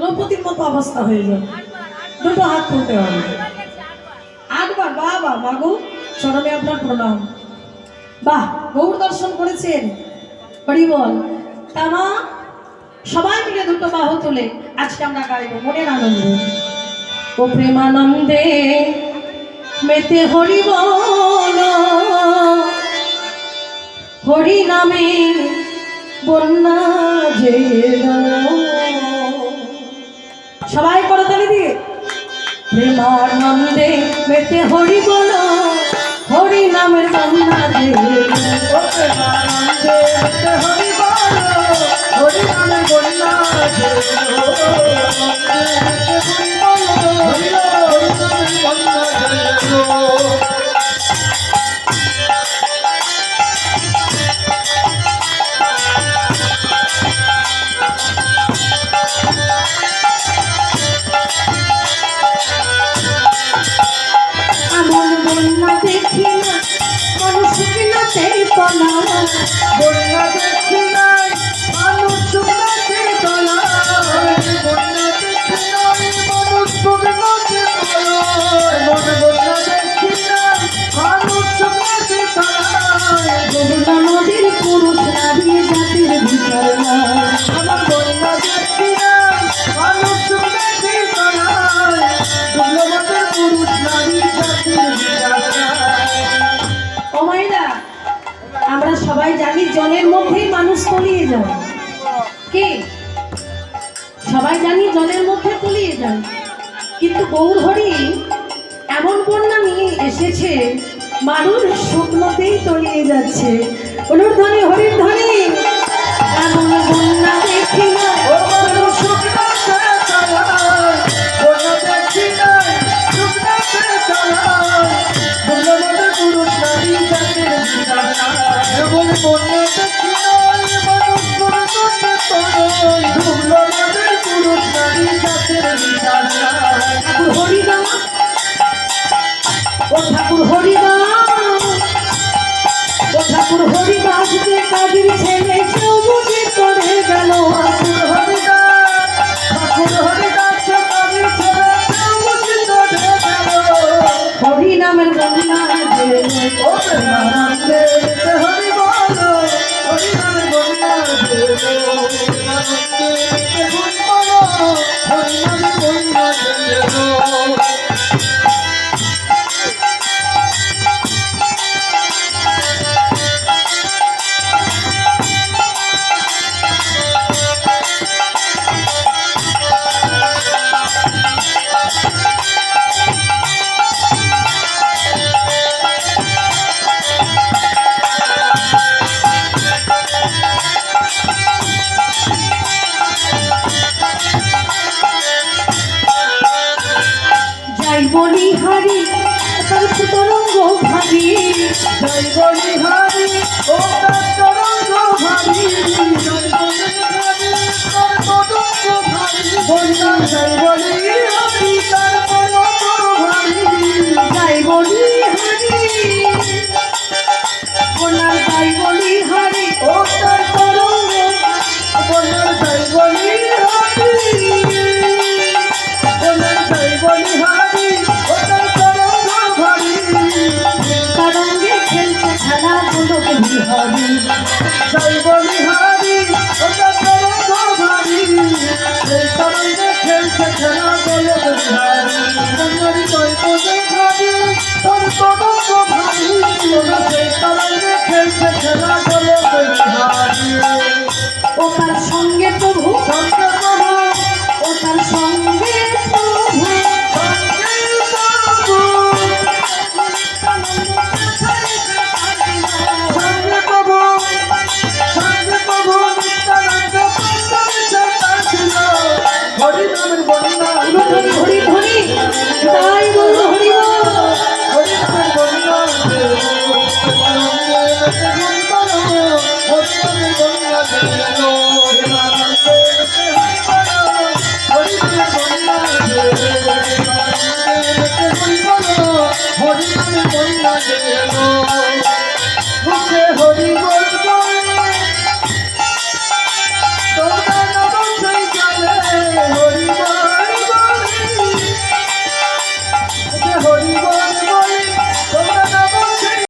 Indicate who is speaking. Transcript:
Speaker 1: দ্রৌপদীর মতো অবস্থা হয়ে যাবে। দুটো হাত তুলতে হবে। আটবার বা বা মাগু সরণে আপনার প্রণাম। বাহ, গৌর দর্শন করেছেন। হরিবল তামা সবাই মিলে দুটো বাহু তুলে আজকে আমরা গাইব, মনের আনন্দ। ও প্রেমানন্দে, মেতে হরিবল হরি নামে বন্যা যে সবাই করো তালি দিয়ে। প্রেমার প্রেমানন্দে মেতে হরি বলো হরি নামের বন্যা দিয়ে স্বাধীনতার কণা
Speaker 2: বন্যা দেখে
Speaker 1: তাই জানি জলের মধ্যেই মানুষ তলিয়ে যায়। কে? সবাই জানি জলের মধ্যে তলিয়ে যায়। কিন্তু গৌর হরি এমন বন্যা নিয়ে এসেছে, মানুষ শুকনোতেই তলিয়ে যাচ্ছে।
Speaker 2: অনুর্ধনে পুরুষ নারী জাতের বিচার Bye. খেলছে খেলা বলে বেচারি
Speaker 1: অন্যরি গল্প দেখাবি তোর তদন্ত ভাবি খেলছে খেলা
Speaker 2: કોઈ ન જગનો